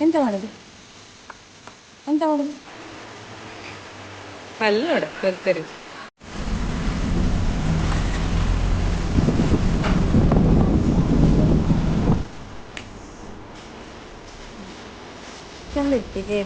ಎಂತ ಮಾಡೋದು ಎಂತ ಮಾಡೋದು ಅಲ್ಲಿ ನೋಡ ಬರ್ತಾರೆ ಚೆಲ್ಲಿಟ್ಟಿಗೆ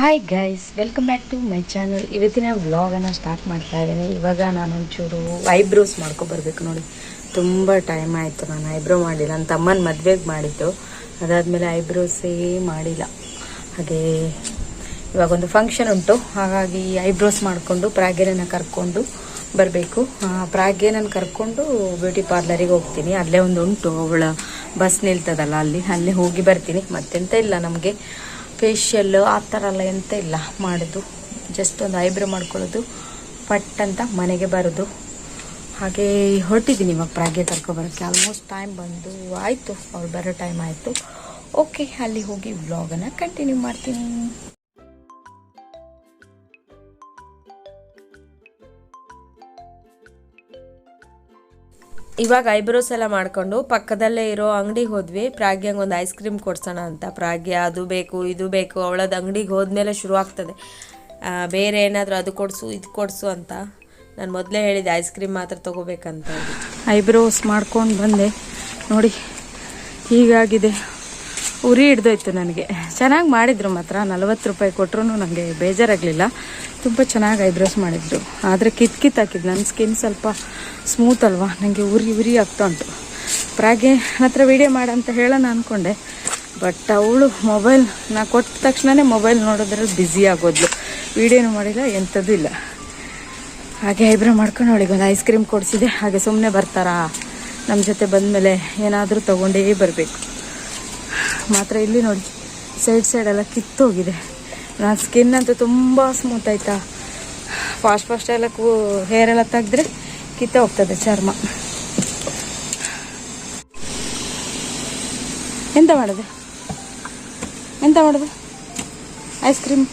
hi guys welcome back to my channel ಇವತ್ತಿನ ವ್ಲಾಗನ್ನು ಸ್ಟಾರ್ಟ್ ಮಾಡ್ತಾ ಇದ್ದೀನಿ. ಇವಾಗ ನಾನು ಒಂಚೂರು ಐಬ್ರೋಸ್ ಮಾಡ್ಕೊಬರ್ಬೇಕು ನೋಡಿ. ತುಂಬ ಟೈಮ್ ಆಯಿತು ನಾನು ಐಬ್ರೋ ಮಾಡಿಲ್ಲ. ನನ್ನ ತಮ್ಮನ ಮದುವೆಗೆ ಮಾಡಿದ್ದು. ಅದಾದಮೇಲೆ ಐಬ್ರೋಸೇ ಮಾಡಿಲ್ಲ. ಹಾಗೆ ಇವಾಗ ಒಂದು ಫಂಕ್ಷನ್ ಉಂಟು. ಹಾಗಾಗಿ ಐಬ್ರೋಸ್ ಮಾಡಿಕೊಂಡು ಪ್ರಾಗ್ಯನನ್ನು ಕರ್ಕೊಂಡು ಬರಬೇಕು. ಪ್ರಾಗ್ಯನನ್ನು ಕರ್ಕೊಂಡು ಬ್ಯೂಟಿ ಪಾರ್ಲರಿಗೆ ಹೋಗ್ತೀನಿ. ಅಲ್ಲೇ ಒಂದು ಉಂಟು ಅವಳ ಬಸ್ ನಿಲ್ತದಲ್ಲ ಅಲ್ಲಿ. ಅಲ್ಲೇ ಹೋಗಿ ಬರ್ತೀನಿ. ಮತ್ತೆಂತ ಇಲ್ಲ ನಮಗೆ. ಫೇಶಿಯಲ್ ಆ ಥರ ಎಲ್ಲ ಎಂತ ಇಲ್ಲ ಮಾಡೋದು. ಜಸ್ಟ್ ಒಂದು ಐಬ್ರೋ ಮಾಡ್ಕೊಳ್ಳೋದು ಪಟ್ ಅಂತ ಮನೆಗೆ ಬರೋದು. ಹಾಗೆ ಹೊರಟಿದ್ದೀನಿ ಇವಾಗ ಪ್ರಾಗ್ಗೆ ಕರ್ಕೊಬರೋಕ್ಕೆ ಆಲ್ಮೋಸ್ಟ್ ಟೈಮ್ ಬಂದು ಆಯಿತು. ಅವ್ರು ಬರೋ ಟೈಮ್ ಆಯಿತು. ಓಕೆ ಅಲ್ಲಿ ಹೋಗಿ ವ್ಲಾಗನ್ನು ಕಂಟಿನ್ಯೂ ಮಾಡ್ತೀನಿ. ಇವಾಗ ಐಬ್ರೋಸ್ ಎಲ್ಲ ಮಾಡ್ಕೊಂಡು ಪಕ್ಕದಲ್ಲೇ ಇರೋ ಅಂಗಡಿಗೆ ಹೋದ್ವಿ. ಪ್ರಾಗ್ಯಂಗೆ ಒಂದು ಐಸ್ ಕ್ರೀಮ್ ಕೊಡ್ಸೋಣ ಅಂತ. ಪ್ರಾಗ್ಯ ಅದು ಬೇಕು, ಇದು ಬೇಕು, ಅವಳದ ಅಂಗಡಿಗೆ ಹೋದ್ಮೇಲೆ ಶುರು ಆಗ್ತದೆ. ಬೇರೆ ಏನಾದರೂ ಅದು ಕೊಡಿಸು, ಇದು ಕೊಡಿಸು ಅಂತ. ನಾನು ಮೊದಲೇ ಹೇಳಿದ್ದೆ ಐಸ್ ಕ್ರೀಮ್ ಮಾತ್ರ ತೊಗೋಬೇಕಂತ. ಐಬ್ರೋಸ್ ಮಾಡ್ಕೊಂಡು ಬಂದೆ. ನೋಡಿ, ಹೀಗಾಗಿದೆ. ಉರಿ ಹಿಡ್ದೋಯ್ತು ನನಗೆ. ಚೆನ್ನಾಗಿ ಮಾಡಿದ್ರು ಮಾತ್ರ. ನಲವತ್ತು ರೂಪಾಯಿ ಕೊಟ್ಟರು ನನಗೆ ಬೇಜಾರಾಗಲಿಲ್ಲ. ತುಂಬ ಚೆನ್ನಾಗಿ ಐಬ್ರೋಸ್ ಮಾಡಿದ್ರು. ಆದರೆ ಕಿತ್ ಕಿತ್ ಹಾಕಿದ್ದು ನನ್ನ ಸ್ಕಿನ್ ಸ್ವಲ್ಪ ಸ್ಮೂತ್ ಅಲ್ವಾ? ನನಗೆ ಉರಿ ಉರಿ ಆಗ್ತಾ ಉಂಟು. ಪ್ರಾಗೆ ಹತ್ರ ವಿಡಿಯೋ ಮಾಡಂತ ಹೇಳೋಣ ಅಂದ್ಕೊಂಡೆ ಬಟ್ ಅವಳು ಮೊಬೈಲ್ ನಾ ಕೊಟ್ಟ ತಕ್ಷಣವೇ ಮೊಬೈಲ್ ನೋಡೋದ್ರಲ್ಲಿ ಬ್ಯುಸಿ ಆಗೋದ್ಲು. ವೀಡಿಯೋನೂ ಮಾಡಿಲ್ಲ ಎಂಥದ್ದು ಇಲ್ಲ. ಹಾಗೆ ಐಬ್ರೋ ಮಾಡ್ಕೊಂಡು ಅವಳಿಗೆ ಒಂದು ಐಸ್ ಕ್ರೀಮ್ ಕೊಡಿಸಿದೆ. ಹಾಗೆ ಸುಮ್ಮನೆ ಬರ್ತಾರಾ? ನಮ್ಮ ಜೊತೆ ಬಂದಮೇಲೆ ಏನಾದರೂ ತೊಗೊಂಡೇ ಬರಬೇಕು. ಮಾತ್ರ ಇಲ್ಲಿ ನೋಡಿ. ಸೈಡ್ ಸೈಡ್ ಎಲ್ಲ ಕಿತ್ತೋಗಿದೆ. ನನ್ನ ಸ್ಕಿನ್ ಅಂತೂ ತುಂಬ ಸ್ಮೂತ್ ಆಯ್ತಾ? ಫಾಸ್ಟ್ ಫಾಸ್ಟ್ ಎಲ್ಲ ಕೂ ಹೇರ್ ಎಲ್ಲ ತೆಗೆದ್ರೆ ಕಿತ್ತ ಹೋಗ್ತದೆ ಚರ್ಮ. ಎಂತ ಮಾಡೋದು? ಎಂತ ಮಾಡೋದು? ಐಸ್ ಕ್ರೀಮ್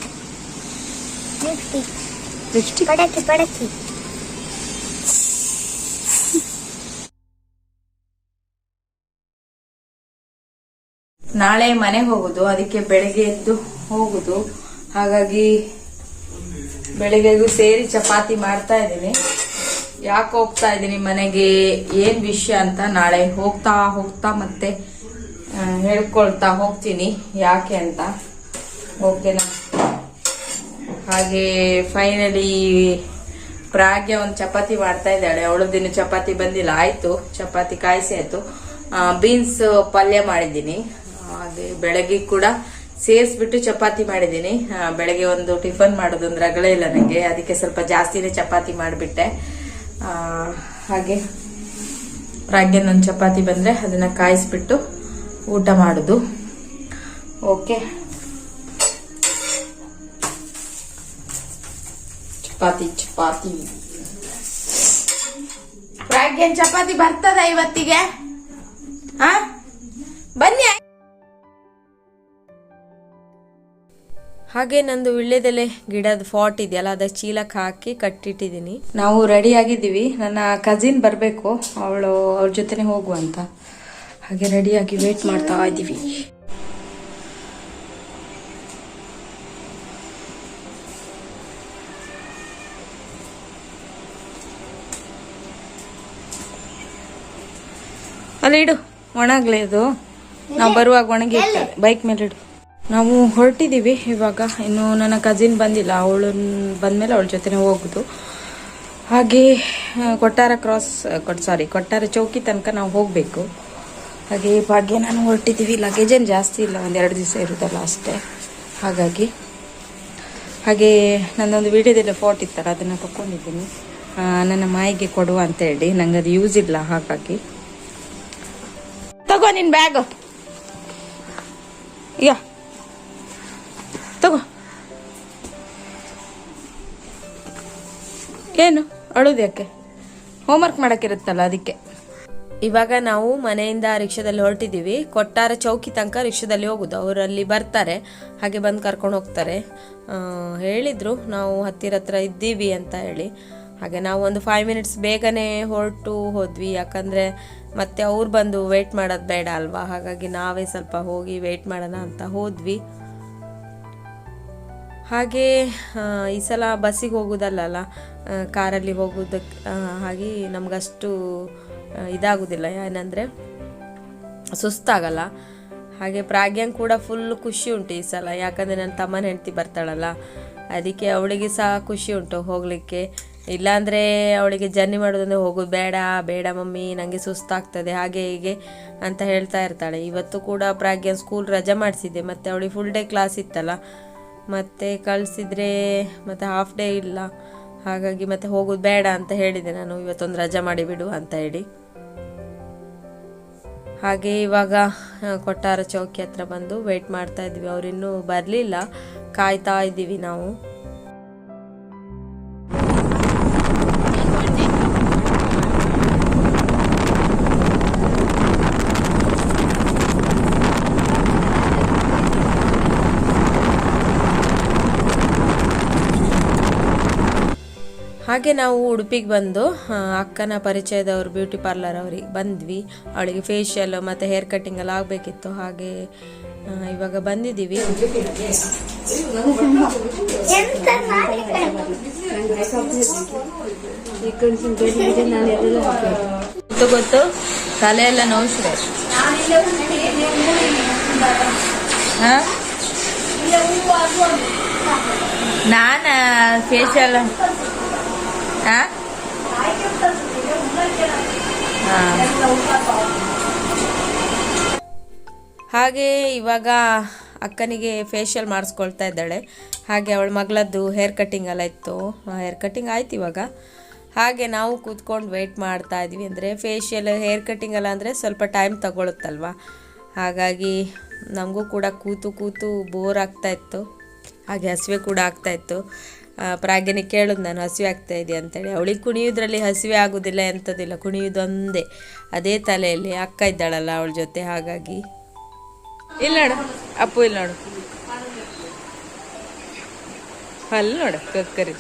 ಲಿಪ್ಸ್ಟಿಕ್ ನಾಳೆ ಮನೆ ಹೋಗುದು, ಅದಕ್ಕೆ ಬೆಳಗ್ಗೆ ಎದ್ದು ಹೋಗುದು. ಹಾಗಾಗಿ ಬೆಳಗ್ಗೆಗೂ ಸೇರಿ ಚಪಾತಿ ಮಾಡ್ತಾ ಇದ್ದೀನಿ. ಯಾಕೆ ಹೋಗ್ತಾ ಇದ್ದೀನಿ ಮನೆಗೆ, ಏನ್ ವಿಷಯ ಅಂತ ನಾಳೆ ಹೋಗ್ತಾ ಹೋಗ್ತಾ ಮತ್ತೆ ಹೇಳ್ಕೊಳ್ತಾ ಹೋಗ್ತೀನಿ. ಯಾಕೆ ಅಂತ? ಓಕೆನಾ? ಹಾಗೆ ಫೈನಲಿ ಪ್ರಾಗ್ಯ ಒಂದು ಚಪಾತಿ ಮಾಡ್ತಾ ಇದ್ದಾಳೆ. ಅವಳದಿನ ಚಪಾತಿ ಬಂದಿಲ್ಲ. ಆಯ್ತು, ಚಪಾತಿ ಕಾಯಿಸಿ ಆಯ್ತು. ಬೀನ್ಸ್ ಪಲ್ಯ ಮಾಡಿದ್ದೀನಿ. ಹಾಗೆ ಬೆಳಗ್ಗೆ ಕೂಡ ಸೇರಿಸ್ಬಿಟ್ಟು ಚಪಾತಿ ಮಾಡಿದ್ದೀನಿ. ಬೆಳಗ್ಗೆ ಒಂದು ಟಿಫನ್ ಮಾಡೋದು ಅಂದ್ರೆ ರಗಳೆ ಇಲ್ಲ ನನಗೆ ಅದಕ್ಕೆ ಸ್ವಲ್ಪ ಜಾಸ್ತಿನೇ ಚಪಾತಿ ಮಾಡಿಬಿಟ್ಟೆ. ಹಾಗೆ ರಾಗಿ ನನ್ನ ಚಪಾತಿ ಬಂದರೆ ಅದನ್ನ ಕಾಯಿಸ್ಬಿಟ್ಟು ಊಟ ಮಾಡೋದು. ಓಕೆ. ಚಪಾತಿ ಚಪಾತಿ. ಪ್ರಾಗ್ಯನ್ ಚಪಾತಿ ಬರ್ತದ ಇವತ್ತಿಗೆ? ಹಾ ಬನ್ನಿ. ಹಾಗೆ ನಂದು ವಿಳ್ಳೆದೆಲೆ ಗಿಡದ ಫಾಟ್ ಇದೆಯಲ್ಲ ಅದ ಚೀಲಕ್ಕೆ ಹಾಕಿ ಕಟ್ಟಿಟ್ಟಿದ್ದೀನಿ ನಾವು ರೆಡಿ ಆಗಿದ್ದೀವಿ. ನನ್ನ ಕಸಿನ್ ಬರಬೇಕು ಅವಳು ಅವ್ರ ಜೊತೆನೆ ಹೋಗುವಂತ. ಹಾಗೆ ರೆಡಿಯಾಗಿ ವೇಟ್ ಮಾಡ್ತಾ ಇದ್ದೀವಿ. ಅಲ್ಲಿ ಇಡು ಒಣಗ್ಲೇ ಅದು ನಾವು ಬರುವಾಗ ಒಣಗಿ ಬೈಕ್ ಮೇಲೆ ಇಡು ನಾವು ಹೊರಟಿದ್ದೀವಿ. ಇವಾಗ ಇನ್ನು ನನ್ನ ಕಸಿನ್ ಬಂದಿಲ್ಲ. ಅವಳು ಬಂದಮೇಲೆ ಅವಳ ಜೊತೆನೇ ಹೋಗುದು. ಹಾಗೆ ಕೊಟ್ಟಾರ ಕ್ರಾಸ್ ಕೊಟ್ ಸಾರಿ ಕೊಟ್ಟಾರ ಚೌಕಿ ತನಕ ನಾವು ಹೋಗಬೇಕು. ಹಾಗೆ ಭಾಗ್ಯ ನಾನು ಹೊರಟಿದ್ದೀವಿ. ಲಗೇಜೇನು ಜಾಸ್ತಿ ಇಲ್ಲ. ಒಂದು ಎರಡು ದಿವಸ ಇರುತ್ತಲ್ಲ ಅಷ್ಟೇ. ಹಾಗಾಗಿ, ಹಾಗೆ ನನ್ನೊಂದು ವಿಡಿಯೋದಲ್ಲಿ ಫೋಟೋ ಇತ್ತಲ್ಲ, ಅದನ್ನು ತಗೊಂಡಿದ್ದೀನಿ ನನ್ನ ಮಾಯಿಗೆ ಕೊಡುವ ಅಂತ ಹೇಳಿ ನಂಗೆ ಅದು ಯೂಸ್ ಇಲ್ಲ, ಹಾಗಾಗಿ. ತಗೋ ನಿನ್ನ ಬ್ಯಾಗು ಈಗ ಏನು? ಅಳೋದು ಯಾಕೆ? ಹೋಮ್ವರ್ಕ್ ಮಾಡೋಕ್ಕಿರುತ್ತಲ್ಲ ಅದಕ್ಕೆ? ಇವಾಗ ನಾವು ಮನೆಯಿಂದ ರಿಕ್ಷಾದಲ್ಲಿ ಹೊರಟಿದ್ದೀವಿ. ಕೊಟ್ಟಾರ ಚೌಕಿ ತನಕ ರಿಕ್ಷಾದಲ್ಲಿ ಹೋಗೋದು. ಅವರಲ್ಲಿ ಬರ್ತಾರೆ. ಹಾಗೆ ಬಂದು ಕರ್ಕೊಂಡು ಹೋಗ್ತಾರೆ. ಹೇಳಿದರು ಹೇಳಿದ್ರು, ನಾವು ಹತ್ತಿರ ಹತ್ರ ಇದ್ದೀವಿ ಅಂತ ಹೇಳಿ. ಹಾಗೆ ನಾವು ಒಂದು ಫೈವ್ ಮಿನಿಟ್ಸ್ ಬೇಗನೆ ಹೊರಟು ಹೋದ್ವಿ. ಯಾಕಂದರೆ ಮತ್ತೆ ಅವ್ರು ಬಂದು ವೆಯ್ಟ್ ಮಾಡೋದು ಬೇಡ ಅಲ್ವಾ? ಹಾಗಾಗಿ ನಾವೇ ಸ್ವಲ್ಪ ಹೋಗಿ ವೆಯ್ಟ್ ಮಾಡೋಣ ಅಂತ ಹೋದ್ವಿ. ಹಾಗೆ ಈ ಸಲ ಬಸ್ಸಿಗೆ ಹೋಗೋದಲ್ಲಲ್ಲ ಕಾರಲ್ಲಿ ಹೋಗೋದಕ್ಕೆ ಹಾಗೆ ನಮಗಷ್ಟು ಇದಾಗೋದಿಲ್ಲ. ಏನಂದರೆ, ಸುಸ್ತಾಗಲ್ಲ. ಹಾಗೆ ಪ್ರಾಗ್ಯಂಗ್ ಕೂಡ ಫುಲ್ ಖುಷಿ ಉಂಟು ಈ ಸಲ. ಯಾಕಂದರೆ ನನ್ನ ತಮ್ಮನ ಹೆಂಡತಿ ಬರ್ತಾಳಲ್ಲ, ಅದಕ್ಕೆ ಅವಳಿಗೆ ಸಹ ಖುಷಿ ಉಂಟು ಹೋಗಲಿಕ್ಕೆ. ಇಲ್ಲಾಂದರೆ ಅವಳಿಗೆ ಜರ್ನಿ ಮಾಡೋದಂದ್ರೆ ಹೋಗೋದು ಬೇಡ ಬೇಡ ಮಮ್ಮಿ ನನಗೆ ಸುಸ್ತಾಗ್ತದೆ, ಹಾಗೆ ಹೀಗೆ ಅಂತ ಹೇಳ್ತಾ ಇರ್ತಾಳೆ. ಇವತ್ತು ಕೂಡ ಪ್ರಾಗ್ಯಾನ್ ಸ್ಕೂಲ್ ರಜೆ ಮಾಡಿಸಿದ್ದೆ, ಮತ್ತು ಅವಳಿಗೆ ಫುಲ್ ಡೇ ಕ್ಲಾಸ್ ಇತ್ತಲ್ಲ. ಮತ್ತೆ ಕಳಿಸಿದ್ರೆ ಮತ್ತೆ ಹಾಫ್ ಡೇ ಇಲ್ಲ. ಹಾಗಾಗಿ ಮತ್ತೆ ಹೋಗೋದು ಬೇಡ ಅಂತ ಹೇಳಿದೆ ನಾನು. ಇವತ್ತೊಂದು ರಜೆ ಮಾಡಿಬಿಡು ಅಂತ ಹೇಳಿ. ಹಾಗೆ ಇವಾಗ ಕೊಟ್ಟಾರ ಚೌಕಿ ಹತ್ರ ಬಂದು ವೆಯ್ಟ್ ಮಾಡ್ತಾ ಇದ್ವಿ. ಅವರಿನ್ನೂ ಬರಲಿಲ್ಲ. ಕಾಯ್ತಾ ಇದ್ದೀವಿ ನಾವು. ಹಾಗೆ ನಾವು ಉಡುಪಿಗೆ ಬಂದು ಅಕ್ಕನ ಪರಿಚಯದವರು ಬ್ಯೂಟಿ ಪಾರ್ಲರ್ ಅವ್ರಿಗೆ ಬಂದ್ವಿ. ಅವಳಿಗೆ ಫೇಶಿಯಲ್ ಮತ್ತು ಹೇರ್ ಕಟ್ಟಿಂಗ್ ಎಲ್ಲ ಆಗಬೇಕಿತ್ತು ಹಾಗೆ ಇವಾಗ ಬಂದಿದ್ದೀವಿ. ಗೊತ್ತು ಗೊತ್ತು ತಲೆ ಎಲ್ಲ ನೋವಿಸಿದೆ ನಾನ ಫೇಶಿಯಲ್ ಹಾಗೆ ಇವಾಗ ಅಕ್ಕನಿಗೆ ಫೇಶಿಯಲ್ ಮಾಡಿಸ್ಕೊಳ್ತಾ ಇದ್ದಾಳೆ. ಹಾಗೆ ಅವಳ ಮಗಳದ್ದು ಹೇರ್ ಕಟ್ಟಿಂಗ್ ಎಲ್ಲ ಇತ್ತು. ಹೇರ್ ಕಟ್ಟಿಂಗ್ ಆಯ್ತು ಇವಾಗ. ಹಾಗೆ ನಾವು ಕೂತ್ಕೊಂಡು ವೆಯ್ಟ್ ಮಾಡ್ತಾ ಇದ್ವಿ ಅಂದರೆ ಫೇಶಿಯಲ್ ಹೇರ್ ಕಟ್ಟಿಂಗ್ ಎಲ್ಲ ಅಂದರೆ ಸ್ವಲ್ಪ ಟೈಮ್ ತಗೊಳುತ್ತಲ್ವ? ಹಾಗಾಗಿ ನಮಗೂ ಕೂಡ ಕೂತು ಕೂತು ಬೋರ್ ಆಗ್ತಾ ಇತ್ತು. ಹಾಗೆ ಹಸಿವೆ ಕೂಡ ಆಗ್ತಾ ಪ್ರಾಗ್ಯನಿಗೆ ಕೇಳೋದು ನಾನು, ಹಸಿವೆ ಆಗ್ತಾ ಇದೆ ಅಂತೇಳಿ. ಅವಳಿಗೆ ಕುಣಿಯೋದ್ರಲ್ಲಿ ಹಸಿವೆ ಆಗೋದಿಲ್ಲ ಎಂಥದ್ದಿಲ್ಲ ಕುಣಿಯೋದೊಂದೇ ಅದೇ ತಲೆಯಲ್ಲಿ ಅಕ್ಕ ಇದ್ದಾಳಲ್ಲ ಅವಳ ಜೊತೆ, ಹಾಗಾಗಿ. ಇಲ್ಲ ನೋಡು, ಅಪ್ಪು ಇಲ್ಲ ನೋಡು. ಅಲ್ಲಿ ನೋಡು, ಕಕ್ಕರಿ.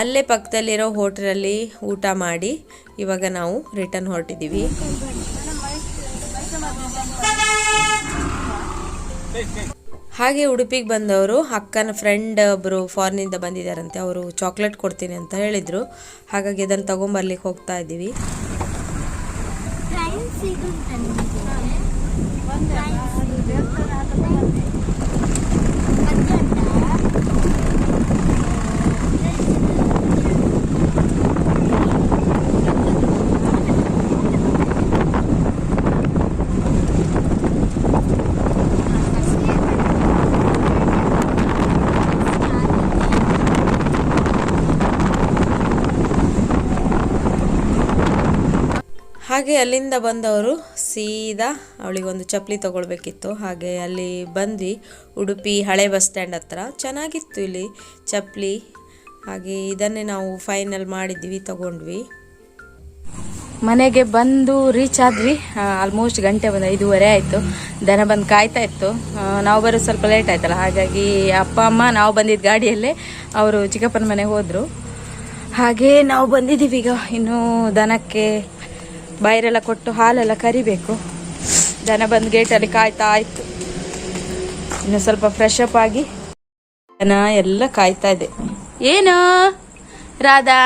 ಅಲ್ಲೇ ಪಕ್ಕದಲ್ಲಿರೋ ಹೋಟೆಲಲ್ಲಿ ಊಟ ಮಾಡಿ ಇವಾಗ ನಾವು ರಿಟರ್ನ್ ಹೊರಟಿದ್ದೀವಿ ಹಾಗೆ ಉಡುಪಿಗೆ ಬಂದವರು ಅಕ್ಕನ ಫ್ರೆಂಡ್ ಒಬ್ಬರು ಫಾರಿನಿಂದ ಬಂದಿದ್ದಾರಂತೆ, ಅವರು ಚಾಕ್ಲೇಟ್ ಕೊಡ್ತೀನಿ ಅಂತ ಹೇಳಿದರು. ಹಾಗಾಗಿ ಅದನ್ನು ತೊಗೊಂಬರ್ಲಿಕ್ಕೆ ಹೋಗ್ತಾ ಇದ್ದೀವಿ. ಹಾಗೆ ಅಲ್ಲಿಂದ ಬಂದವರು ಸೀದಾ ಅವಳಿಗೊಂದು ಚಪ್ಪಲಿ ತಗೊಳ್ಬೇಕಿತ್ತು. ಹಾಗೆ ಅಲ್ಲಿ ಬಂದ್ವಿ, ಉಡುಪಿ ಹಳೆ ಬಸ್ ಸ್ಟ್ಯಾಂಡ್ ಹತ್ರ. ಚೆನ್ನಾಗಿತ್ತು ಇಲ್ಲಿ ಚಪ್ಪಲಿ. ಹಾಗೆ ಇದನ್ನೇ ನಾವು ಫೈನಲ್ ಮಾಡಿದ್ವಿ, ತಗೊಂಡ್ವಿ. ಮನೆಗೆ ಬಂದು ರೀಚ್ ಆದ್ವಿ. ಆಲ್ಮೋಸ್ಟ್ ಗಂಟೆ ಬಂದ ಐದೂವರೆ ಆಯಿತು. ದನ ಬಂದು ಕಾಯ್ತಾ ಇತ್ತು. ನಾವು ಬರೋದು ಸ್ವಲ್ಪ ಲೇಟ್ ಆಯ್ತಲ್ಲ, ಹಾಗಾಗಿ ಅಪ್ಪ, ಅಮ್ಮ ನಾವು ಬಂದಿದ್ದ ಗಾಡಿಯಲ್ಲೇ ಅವರು ಚಿಕ್ಕಪ್ಪನ ಮನೆಗೆ ಹೋದರು. ಹಾಗೆ ನಾವು ಬಂದಿದ್ದೀವಿ ಈಗ, ಇನ್ನೂ ದನಕ್ಕೆ ಬೈರೆಲ್ಲ ಕೊಟ್ಟು ಹಾಲೆಲ್ಲ ಕರಿಬೇಕು. ದನ ಬಂದು ಗೇಟಲ್ಲಿ ಕಾಯ್ತಾ ಆಯ್ತು. ಇನ್ನು ಸ್ವಲ್ಪ ಫ್ರೆಶ್ ಅಪ್ ಆಗಿ ದನ ಎಲ್ಲ ಕಾಯ್ತಾ ಇದೆ. ಏನು? ರಾಧಾ?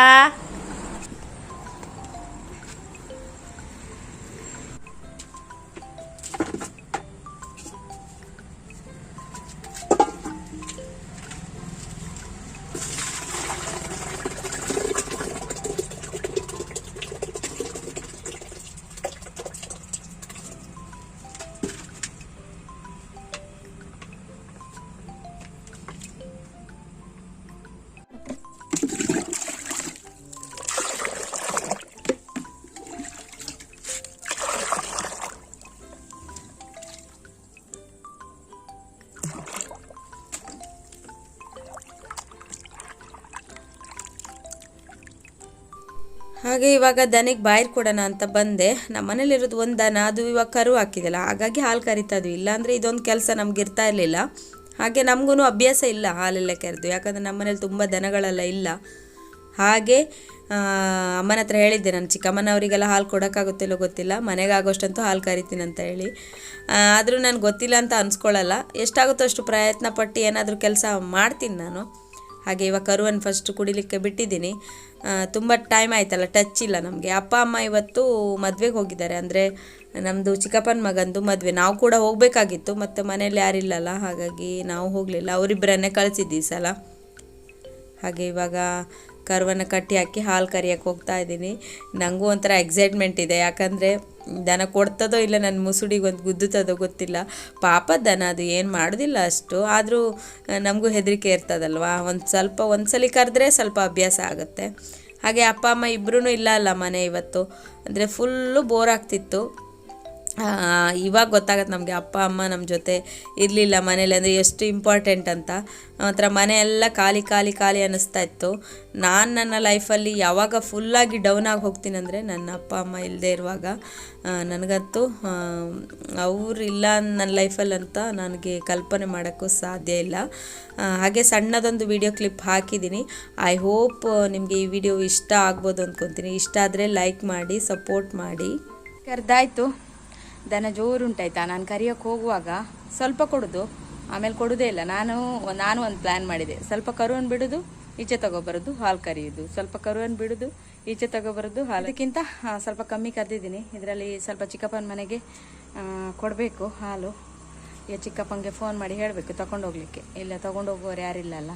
ಹಾಗೆ ಇವಾಗ ದನಿಗೆ ಬಾಯಿರ್ ಕೊಡೋಣ ಅಂತ ಬಂದೆ. ನಮ್ಮ ಮನೇಲಿರೋದು ಒಂದು ದನ, ಅದು ಇವಾಗ ಕರು ಹಾಕಿದೆಲ್ಲ. ಹಾಗಾಗಿ ಹಾಲು ಕರಿತಾ ಇದ್ವಿ ಇಲ್ಲಾಂದರೆ ಇದೊಂದು ಕೆಲಸ ನಮ್ಗೆ ಇರ್ತಾ ಇರಲಿಲ್ಲ. ಹಾಗೆ ನಮಗೂ ಅಭ್ಯಾಸ ಇಲ್ಲ ಹಾಲೆಲ್ಲ ಕರೆದು. ಯಾಕಂದರೆ ನಮ್ಮ ಮನೇಲಿ ತುಂಬ ದನಗಳೆಲ್ಲ ಇಲ್ಲ. ಹಾಗೆ ಅಮ್ಮನ ಹತ್ರ ಹೇಳಿದ್ದೆ ನಾನು, ಚಿಕ್ಕಮ್ಮನವರಿಗೆಲ್ಲ ಹಾಲು ಕೊಡೋಕ್ಕಾಗುತ್ತಿಲ್ಲೋ ಗೊತ್ತಿಲ್ಲ. ಮನೆಗೆ ಆಗೋಷ್ಟಂತೂ ಹಾಲು ಕರಿತೀನಿ ಅಂತ ಹೇಳಿ. ಆದರೂ ನಾನು ಗೊತ್ತಿಲ್ಲ ಅಂತ ಅನ್ಸ್ಕೊಳ್ಳಲ್ಲ ಎಷ್ಟಾಗುತ್ತೋ ಅಷ್ಟು ಪ್ರಯತ್ನ ಪಟ್ಟು ಏನಾದರೂ ಕೆಲಸ ಮಾಡ್ತೀನಿ ನಾನು. ಹಾಗೆ ಇವಾಗ ಕರುವನ್ನು ಫಸ್ಟ್ ಕುಡಿಲಿಕ್ಕೆ ಬಿಟ್ಟಿದ್ದೀನಿ. ತುಂಬ ಟೈಮ್ ಆಯ್ತಲ್ಲ ಟಚ್ ಇಲ್ಲ ನಮಗೆ. ಅಪ್ಪ, ಅಮ್ಮ ಇವತ್ತು ಮದುವೆಗೆ ಹೋಗಿದ್ದಾರೆ. ಅಂದರೆ ನಮ್ಮದು ಚಿಕ್ಕಪ್ಪನ ಮಗಂದು ಮದುವೆ. ನಾವು ಕೂಡ ಹೋಗಬೇಕಾಗಿತ್ತು, ಮತ್ತು ಮನೇಲಿ ಯಾರಿಲ್ಲಲ್ಲ ಹಾಗಾಗಿ ನಾವು ಹೋಗಲಿಲ್ಲ. ಅವರಿಬ್ಬರನ್ನೇ ಕಳಿಸಿದ್ದೀವಿ ಸಲ. ಹಾಗೆ ಇವಾಗ ಕರುವನ್ನು ಕಟ್ಟಿ ಹಾಕಿ ಹಾಲು ಕರಿಯೋಕ್ಕೆ ಹೋಗ್ತಾ ಇದ್ದೀನಿ. ನನಗೂ ಒಂಥರ ಎಕ್ಸೈಟ್ಮೆಂಟ್ ಇದೆ. ಯಾಕಂದರೆ ದನ ಕೊಡ್ತದೋ ಇಲ್ಲ ನನ್ನ ಮುಸುಡಿಗೆ ಒಂದು ಗುದ್ದುತ್ತದೋ ಗೊತ್ತಿಲ್ಲ. ಪಾಪ ದನ ಅದು ಏನು ಮಾಡೋದಿಲ್ಲ ಅಷ್ಟು. ಆದರೂ ನಮಗೂ ಹೆದರಿಕೆ ಇರ್ತದಲ್ವಾ? ಒಂದು ಸ್ವಲ್ಪ ಒಂದ್ಸಲಿ ಕರೆದ್ರೆ ಸ್ವಲ್ಪ ಅಭ್ಯಾಸ ಆಗುತ್ತೆ. ಹಾಗೆ ಅಪ್ಪ, ಅಮ್ಮ ಇಬ್ಬರೂ ಇಲ್ಲ ಅಲ್ಲ ಮನೆ ಇವತ್ತು. ಅಂದರೆ ಫುಲ್ಲು ಬೋರ್ ಆಗ್ತಿತ್ತು. ಇವಾಗ ಗೊತ್ತಾಗತ್ತೆ ನಮಗೆ ಅಪ್ಪ, ಅಮ್ಮ ನಮ್ಮ ಜೊತೆ ಇರಲಿಲ್ಲ ಮನೇಲಿ ಅಂದರೆ ಎಷ್ಟು ಇಂಪಾರ್ಟೆಂಟ್ ಅಂತ. ಮಾತ್ರ ಮನೆಯೆಲ್ಲ ಖಾಲಿ ಖಾಲಿ ಖಾಲಿ ಅನ್ನಿಸ್ತಾ ಇತ್ತು. ನಾನು ನನ್ನ ಲೈಫಲ್ಲಿ ಯಾವಾಗ ಫುಲ್ಲಾಗಿ ಡೌನ್ ಆಗಿ ಹೋಗ್ತೀನಿ ಅಂದರೆ ನನ್ನ ಅಪ್ಪ, ಅಮ್ಮ ಇಲ್ಲದೆ ಇರುವಾಗ ನನಗಂತೂ ಇಲ್ಲ ನನ್ನ ಲೈಫಲ್ಲಿ ಅಂತ ನನಗೆ ಕಲ್ಪನೆ ಮಾಡೋಕ್ಕೂ ಸಾಧ್ಯ ಇಲ್ಲ. ಹಾಗೆ ಸಣ್ಣದೊಂದು ವಿಡಿಯೋ ಕ್ಲಿಪ್ ಹಾಕಿದ್ದೀನಿ ಐ ಹೋಪ್ ನಿಮಗೆ ಈ ವಿಡಿಯೋ ಇಷ್ಟ ಆಗ್ಬೋದು ಅಂದ್ಕೊತೀನಿ ಇಷ್ಟ ಆದರೆ ಲೈಕ್ ಮಾಡಿ ಸಪೋರ್ಟ್ ಮಾಡಿ. ಕರೆದಾಯ್ತು. ದನ ಜೋರುಂಟಾಯ್ತಾ ನಾನು ಕರಿಯೋಕೆ ಹೋಗುವಾಗ ಸ್ವಲ್ಪ ಕೊಡೋದು. ಆಮೇಲೆ ಕೊಡೋದೇ ಇಲ್ಲ. ನಾನು ನಾನು ಒಂದು ಪ್ಲ್ಯಾನ್ ಮಾಡಿದೆ. ಸ್ವಲ್ಪ ಕರುವನ್ನು ಬಿಡೋದು, ಈಚೆ ತಗೊಬರೋದು, ಹಾಲು ಕರಿಯೋದು. ಸ್ವಲ್ಪ ಕರುವನ್ನು ಬಿಡೋದು, ಈಚೆ ತಗೊಬರೋದು, ಹಾಲು ಅದಕ್ಕಿಂತ ಸ್ವಲ್ಪ ಕಮ್ಮಿ ಕರೆದಿದ್ದೀನಿ. ಇದರಲ್ಲಿ ಸ್ವಲ್ಪ ಚಿಕ್ಕಪ್ಪನ ಮನೆಗೆ ಕೊಡಬೇಕು ಹಾಲು. ಈಗ ಚಿಕ್ಕಪ್ಪನಿಗೆ ಫೋನ್ ಮಾಡಿ ಹೇಳಬೇಕು ತಗೊಂಡೋಗ್ಲಿಕ್ಕೆ ಇಲ್ಲ ತಗೊಂಡೋಗೋರು ಯಾರಿಲ್ಲ ಅಲ್ಲ.